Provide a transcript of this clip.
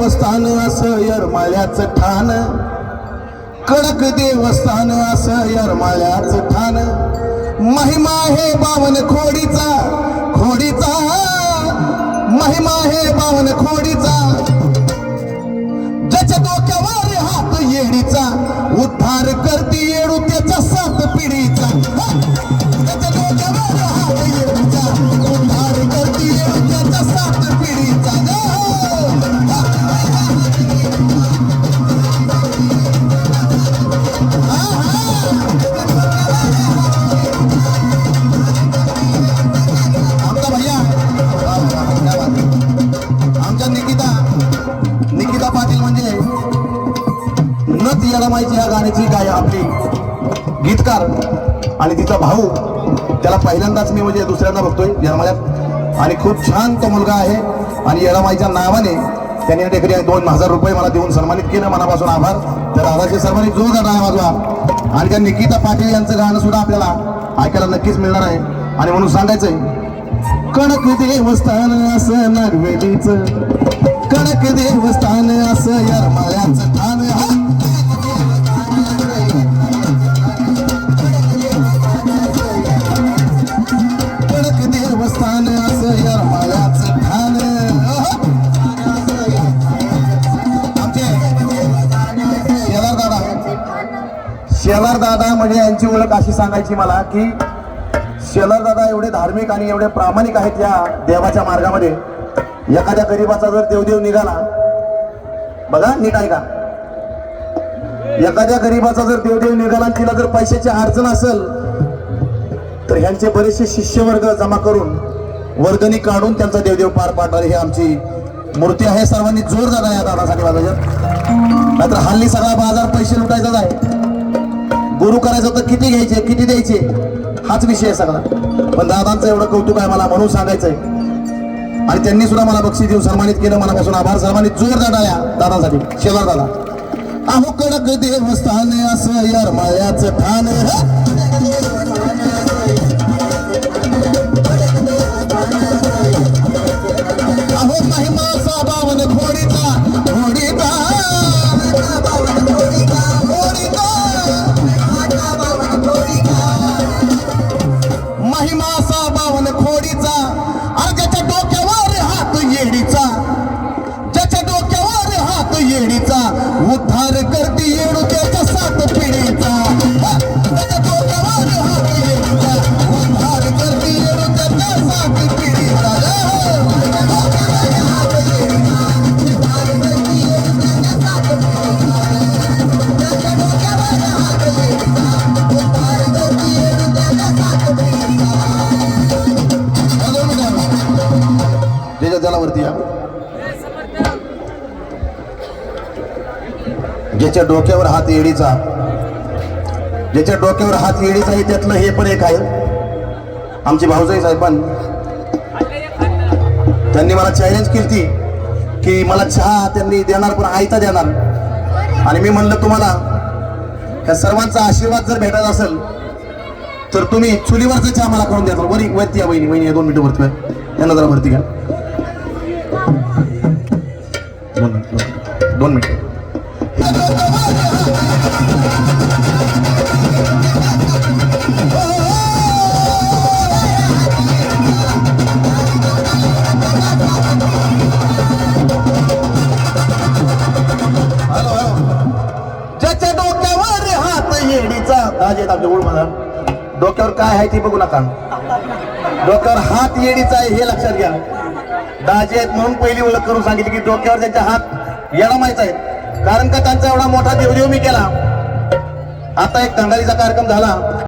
देवस्थान असं यरमाळ्याचं ठाण. कडक देवस्थान असं यरमाळ्याचं ठाण. महिमा हे बावन खोडीचा खोडीचा. महिमा हे बावन खोडीचा. पाटील म्हणजे नथ येडमाईची या गाण्याची गाय आपली गीतकार. आणि तिचा भाऊ त्याला पहिल्यांदाच मी म्हणजे दुसऱ्यांदा बघतोय येडमाळ्यात आणि खूप छान तो मुलगा आहे. आणि येडमाईच्या नावाने त्यांनी टेकरी दोन हजार रुपये मला देऊन सन्मानित केलं. मनापासून आभार. तर आभारचे सन्मानित जोरदार आहे माझा. आणि त्या निकिता पाटील यांचं गाणं सुद्धा आपल्याला ऐकायला नक्कीच मिळणार आहे. आणि म्हणून सांगायचंय कणक देवस्थान असं नरवेलीचं कडक देवस्थान असं यरमाळ्याचं ठाण कडक देवस्थान असं यरमाळ्याचं ठाण आमचे शेलार दादा. शेलार दादा म्हणजे यांची ओळख अशी सांगायची मला की शेलार दादा एवढे धार्मिक आणि एवढे प्रामाणिक आहेत या देवाच्या मार्गामध्ये. एखाद्या गरीबाचा जर देवदेव निघाला बघा नीट आहे का एखाद्या गरीबाचा जर देवदेव निघाला आणि तिला जर पैशाची अडचण असेल तर ह्यांचे बरेचसे शिष्यवर्ग जमा करून वर्गणी काढून त्यांचा देवदेव पार पाडणार ही आमची मूर्ती आहे. सर्वांनी जोर दादा या दादासाठी वाजायचं नाहीतर हल्ली सगळा बाजार पैसे लुटायचाच आहे. गुरु करायचं तर किती घ्यायचे किती द्यायचे? हाच विषय आहे सगळा. पण दादांचं एवढं कौतुक आहे मला म्हणून सांगायचंय. आणि त्यांनी सुद्धा मला बक्षीस देऊन सन्मानित केलं. मनापासून आभार. सन्मानित जोरदार दादा दादासाठी. शेजार दादा. अहो कडक देवस्थान असं यार यरमाळ्याचं ठाण त्याच्या जलावरती या ज्याच्या डोक्यावर हात येडीचा ज्याच्या डोक्यावर हात येडीचा आहे त्यातलं हे पण एक आहे. आमचे भाऊजाई साहेब पण त्यांनी मला चॅलेंज केली की मला चहा त्यांनी देणार पण आयता देणार. आणि मी म्हणलं तुम्हाला ह्या सर्वांचा आशीर्वाद जर भेटत असेल तर तुम्ही चुलीवरचा चहा मला करून द्या. वरी वरती या वहिनी वहिनी दोन मिनिटं वरती. यांना जरा वरती घ्या. दोन मिनिट दोन मिनिट. हात येडीचा. डोक्यावर काय आहे ते बघू नका. डोक्यावर हात येडीचा आहे हे लक्षात घ्या. दाजी आहेत म्हणून पहिली ओळख करून सांगितली की डोक्यावर त्यांचा हात याला माहीत आहे. कारण का त्यांचा एवढा मोठा देवदेव मी केला. आता एक दंडालीचा कार्यक्रम झाला.